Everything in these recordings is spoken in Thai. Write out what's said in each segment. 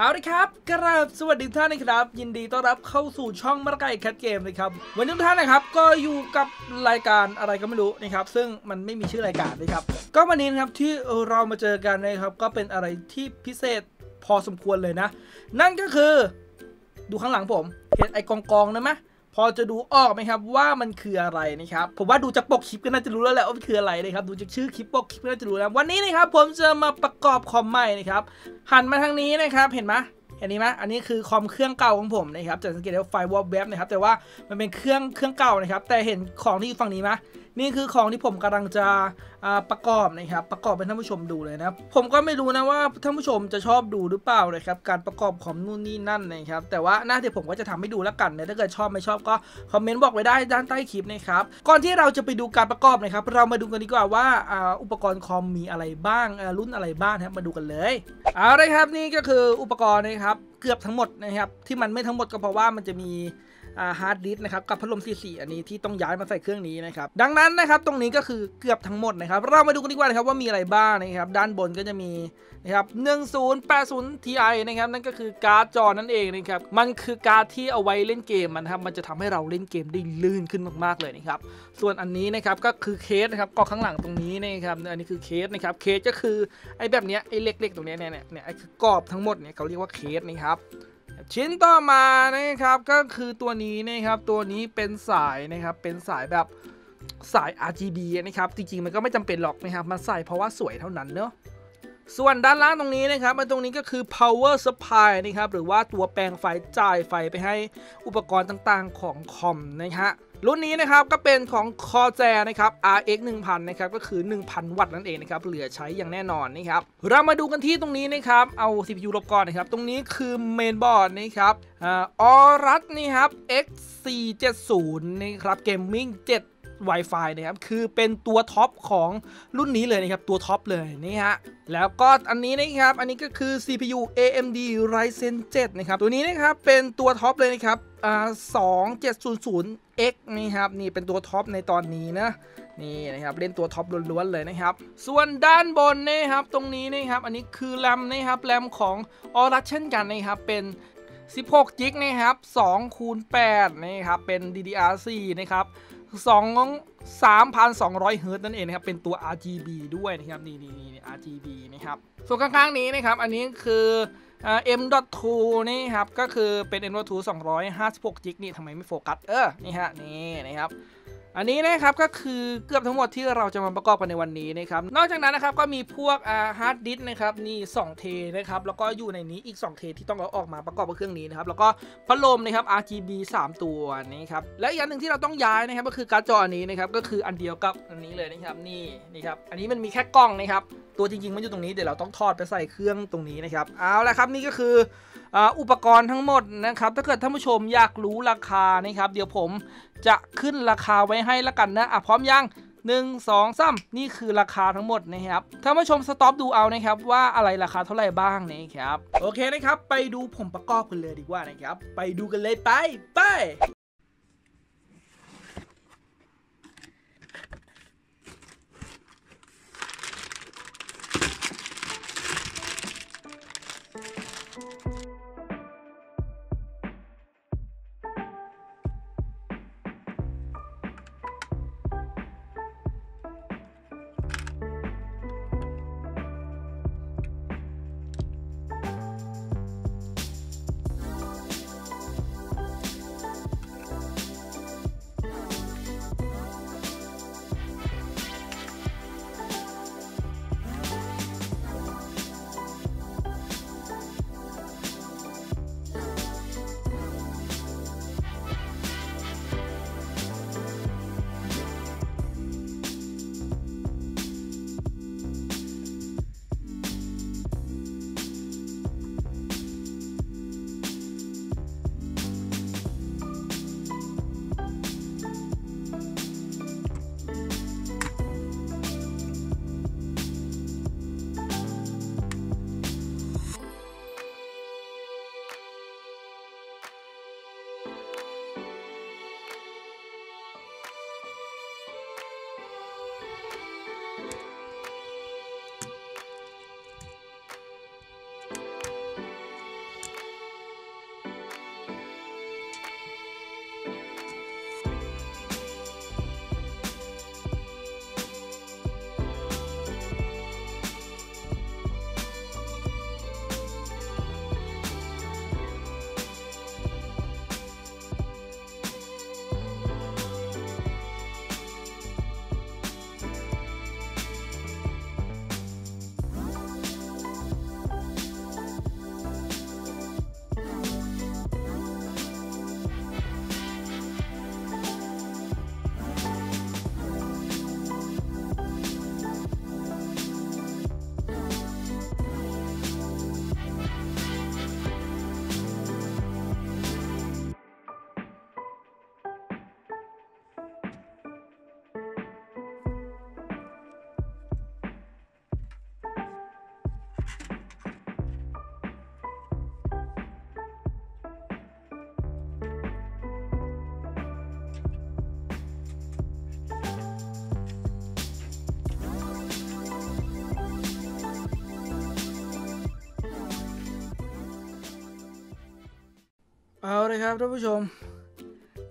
เอาละครับกราบสวัสดีท่านนะครับ ยินดีต้อนรับเข้าสู่ช่องมรกายแคทเกมนะครับ วันนี้ทุกท่านนะครับก็อยู่กับรายการอะไรก็ไม่รู้นะครับ ซึ่งมันไม่มีชื่อรายการนะครับ ก็วันนี้นะครับที่เรามาเจอกันนะครับ ก็เป็นอะไรที่พิเศษพอสมควรเลยนะ นั่นก็คือ ดูข้างหลังผม เห็นไอ้กองกองๆนะไหม พอจะดูออกไหมครับว่ามันคืออะไรนะครับผมว่าดูจากปกคลิปก็น่าจะรู้แล้วแหละว่ามันคืออะไรนะครับดูจากชื่อคลิปปกคลิปก็น่าจะรู้แล้ววันนี้นะครับผมจะมาประกอบคอมใหม่นะครับหันมาทางนี้นะครับเห็นไหม เห็นนี้ไหมอันนี้คือคอมเครื่องเก่าของผมนะครับจะสังเกตได้ว่าไฟวอลเว็บนะครับแต่ว่ามันเป็นเครื่องเครื่องเก่านะครับแต่เห็นของที่อยู่ฝั่งนี้ไหมนี่คือของที่ผมกำลังจะประกอบนะครับประกอบให้ท่านผู้ชมดูเลยนะผมก็ไม่รู้นะว่าท่านผู้ชมจะชอบดูหรือเปล่านะครับการประกอบของนู่นนี่นั่นนะครับแต่ว่าหน่าเดี๋ยวผมก็จะทำให้ดูแล้วกันนะถ้าเกิดชอบไม่ชอบก็คอมเมนต์บอกไว้ได้ด้านใต้คลิปนะครับก่อนที่เราจะไปดูการประกอบนะครับเรามาดูกันดีกว่าว่าอุปกรณ์คอมมีอะไรบ้างรุ่นอะไรบ้างครับมาดูกันเลยเอาเลยครับนี่ก็คืออุปกรณ์นะครับเกือบทั้งหมดนะครับ ที่มันไม่ทั้งหมดก็เพราะว่ามันจะมี ฮาร์ดดิสก์นะครับกับพัดลมซีซีอันนี้ที่ต้องย้ายมาใส่เครื่องนี้นะครับดังนั้นนะครับตรงนี้ก็คือเกือบทั้งหมดนะครับเรามาดูกันดีกว่านะครับว่ามีอะไรบ้างนะครับด้านบนก็จะมีนะครับ1080 Ti นะครับนั่นก็คือการ์ดจอนั่นเองนะครับมันคือการ์ดที่เอาไว้เล่นเกมมันะครับมันจะทำให้เราเล่นเกมได้ลื่นขึ้นมากๆเลยนะครับส่วนอันนี้นะครับก็คือเคสนะครับก็ข้างหลังตรงนี้นะครับอันนี้คือเคสนะครับเคสก็คือไอ้แบบเนี้ยไอ้เล็กๆ ตรงเนี้ยเนี่ยเนี่ยเนี่ยไอ้คือกรอบทั้งหมดเนี่ยเขาเรียกว่าเคสนะครับ ชิ้นต่อมานะครับก็คือตัวนี้นะครับตัวนี้เป็นสายนะครับเป็นสายแบบสาย RGB นะครับจริงๆมันก็ไม่จำเป็นหรอกนะครับมันใส่เพราะว่าสวยเท่านั้นเนอะ ส่วนด้านล่างตรงนี้นะครับมันตรงนี้ก็คือ power supply นะครับหรือว่าตัวแปลงไฟจ่ายไฟไปให้อุปกรณ์ต่างๆของคอมนะฮะรุ่นนี้นะครับก็เป็นของ Corsair นะครับ RX 1000นะครับก็คือ 1,000 วัตต์นั่นเองนะครับเหลือใช้อย่างแน่นอนนะครับเรามาดูกันที่ตรงนี้นะครับเอา CPU ลบก่อนนะครับ ตรงนี้คือเมนบอร์ดนะครับออรัสนี่ครับ X470 นะครับ Gaming 7 Wi-Fi นะครับคือเป็นตัวท็อปของรุ่นนี้เลยนะครับตัวท็อปเลยนี่ฮะแล้วก็อันนี้นะครับอันนี้ก็คือ CPU AMD Ryzen 7 นะครับตัวนี้นะครับเป็นตัวท็อปเลยนะครับอ่า 2700X นะครับนี่เป็นตัวท็อปในตอนนี้นะนี่นะครับเล่นตัวท็อปล้วนๆเลยนะครับ ส่วนด้านบนนะครับตรงนี้นะครับอันนี้คือแรมนะครับแรมของออรัเช่นกันนะครับเป็น16 จิกนะครับ2คูณ8นะครับเป็น DDR4 นะครับ 2 3,200เฮิร์ต์นั่นเองนะครับ เป็นตัว RGB ด้วยนะครับ นี่นี่นี่ RGB นะครับ ส่วนข้างๆนี้นะครับ อันนี้คืออ่า M.2 นี่ครับ ก็คือเป็น M.2 256จิกนี่ทำไมไม่โฟกัส เออ นี่ฮะ นี่นะครับ อันนี้นะครับก็คือเกือบทั้งหมดที่เราจะมาประกอบกันในวันนี้นะครับนอกจากนั้นนะครับก็มีพวกอ่าฮาร์ดดิสก์นะครับนี่2เทนะครับแล้วก็อยู่ในนี้อีก2เทที่ต้องเอาออกมาประกอบกับเครื่องนี้นะครับแล้วก็พัดลมนะครับ RGB 3 ตัวนี้ครับและอีกอันหนึ่งที่เราต้องย้ายนะครับก็คือการ์ดจออันนี้นะครับก็คืออันเดียวกับอันนี้เลยนะครับนี่นี่ครับอันนี้มันมีแค่กล้องนะครับตัวจริงๆมันอยู่ตรงนี้เดี๋ยวเราต้องทอดไปใส่เครื่องตรงนี้นะครับเอาละครับนี่ก็คือ อ่าอุปกรณ์ทั้งหมดนะครับถ้าเกิดท่านผู้ชมอยากรู้ราคานะครับ เดี๋ยวผมจะขึ้นราคาไว้ให้ละกันนะอะพร้อมยัง1 2 3 นี่คือราคาทั้งหมดนะครับท่านผู้ชมสต็อปดูเอานะครับว่าอะไรราคาเท่าไหร่บ้างนะครับ โอเคนะครับ ไปดูผมประกอบกันเลยดีกว่านะครับ ไปดูกันเลยไป ไป เอาเลยครับท่านผู้ชม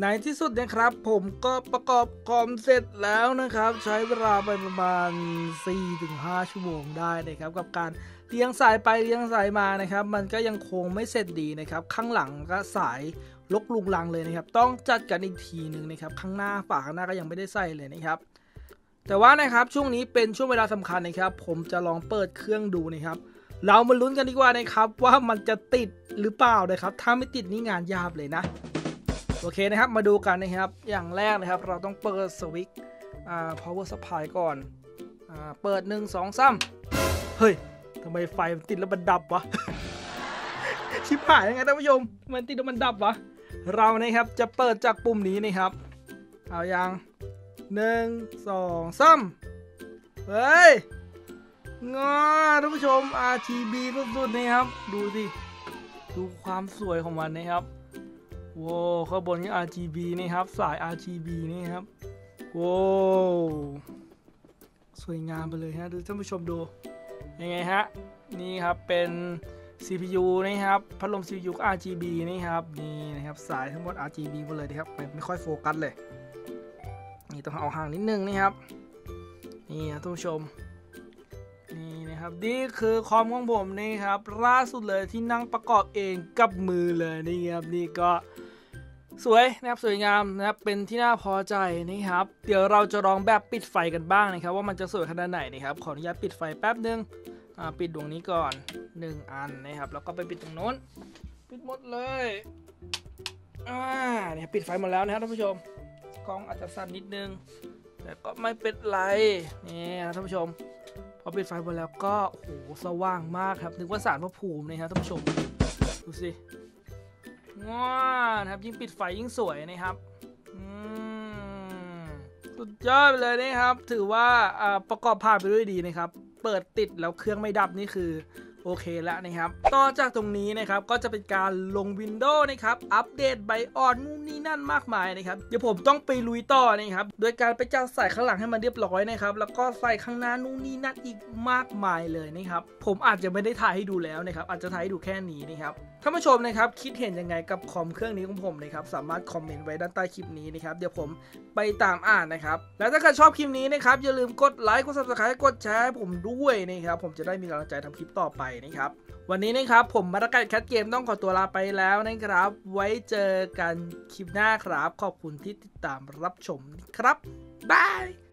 ในที่สุดนะครับ ผมก็ประกอบคอมเสร็จแล้วนะครับ ใช้เวลาไปประมาณ 4-5 ชั่วโมงได้นะครับ กับการเลี้ยงสายไปเลี้ยงสายมานะครับ มันก็ยังคงไม่เสร็จดีนะครับ ข้างหลังก็สายลกลุงลังเลยนะครับ ต้องจัดกันอีกทีหนึ่งนะครับ ข้างหน้าฝาข้างหน้าก็ยังไม่ได้ใส่เลยนะครับ แต่ว่านะครับช่วงนี้เป็นช่วงเวลาสำคัญนะครับ ผมจะลองเปิดเครื่องดูนะครับ เรามาลุ้นกันดีกว่านะครับ ว่ามันจะติดหรือเปล่านะครับ ถ้าไม่ติดนี่งานยาบเลยนะ โอเคนะครับ มาดูกันนะครับ อย่างแรกนะครับ เราต้องเปิดสวิตช์อ่า power supply ก่อนอเปิด 1 2 3 เฮ้ยทำไมไฟมันติดแล้วมันดับวะ ชิบหายยังไงท่านผู้ชม มันติดแล้วมันดับวะ เรานะครับจะเปิดจากปุ่มนี้นะครับ เอาอยังหนึ่งสองสามเฮ้ย งอท่านผู้ชม RGB สุดๆนะครับ ดูสิ ดูความสวยของมันนะครับโว้วข้างบนนี้ RGB นี่ครับ สาย RGB นี่ครับโว้วสวยงามไปเลยฮะดูท่านผู้ชมดูยังไงฮะนี่ครับเป็น CPU นะครับพัดลม CPU RGB นี่ครับนี่นะครับสายทั้งหมด RGB หมดเลยนะครับไม่ไม่ค่อยโฟกัสเลย นี่ต้องเอาห่างนิดนึงนี่ครับนี่ท่านผู้ชม นี่นะครับนี่คือคอมของผมนี่ครับล่าสุดเลยที่นั่งประกอบเองกับมือเลยนี่ครับนี่ก็สวยนะครับสวยงามนะครับเป็นที่น่าพอใจนะครับ เดี๋ยวเราจะลองแบบปิดไฟกันบ้างนะครับ ว่ามันจะสวยขนาดไหนนะครับขออนุญาตปิดไฟแป๊บนึงอ่าปิดดวงนี้ก่อน 1 อันนะครับ แล้วก็ไปปิดตรงโน้น ปิดหมดเลยอ่าเนี่ยปิดไฟหมดแล้วนะครับท่านผู้ชมกล้องอาจจะสั่นนิดนึง แต่ก็ไม่เป็นไรนี่นะท่านผู้ชม พอปิดไฟหมดแล้วก็โอ้โหสว่างมากครับนึกว่าสารพระภูมินะครับท่านผู้ชมดูสิง้านะครับยิ่งปิดไฟยิ่งสวยนะครับอืมสุดยอดไปเลยนะครับ ถือว่าอ่าประกอบผ่านไปด้วยดีนะครับ เปิดติดแล้วเครื่องไม่ดับนี่คือ โอเคแล้วนะครับ ต่อจากตรงนี้นะครับก็จะเป็นการลง Windows นะครับ อัปเดตไบออนนู่นนี่นั่นมากมายนะครับ เดี๋ยวผมต้องไปลุยต่อนะครับโดยการไปจัดใส่ข้างหลังให้มันเรียบร้อยนะครับ แล้วก็ใส่ข้างหน้านู่นนี่นั่นอีกมากมายเลยนะครับ ผมอาจจะไม่ได้ถ่ายให้ดูแล้วนะครับ อาจจะถ่ายให้ดูแค่นี้นะครับ ท่านผู้ชมนะครับคิดเห็นยังไงกับคอมเครื่องนี้ของผมนะครับสามารถคอมเมนต์ไว้ด้านใต้คลิปนี้นะครับเดี๋ยวผมไปตามอ่านนะครับแล้วถ้าใครชอบคลิปนี้นะครับอย่าลืมกดไลค์กด subscribe กดแชร์ผมด้วยนะครับผมจะได้มีกำลังใจทำคลิปต่อไปนะครับวันนี้นะครับผมมาตรการแคทเกมต้องขอตัวลาไปแล้วนะครับ ไว้เจอกันคลิปหน้าครับ ขอบคุณที่ติดตามรับชมครับบาย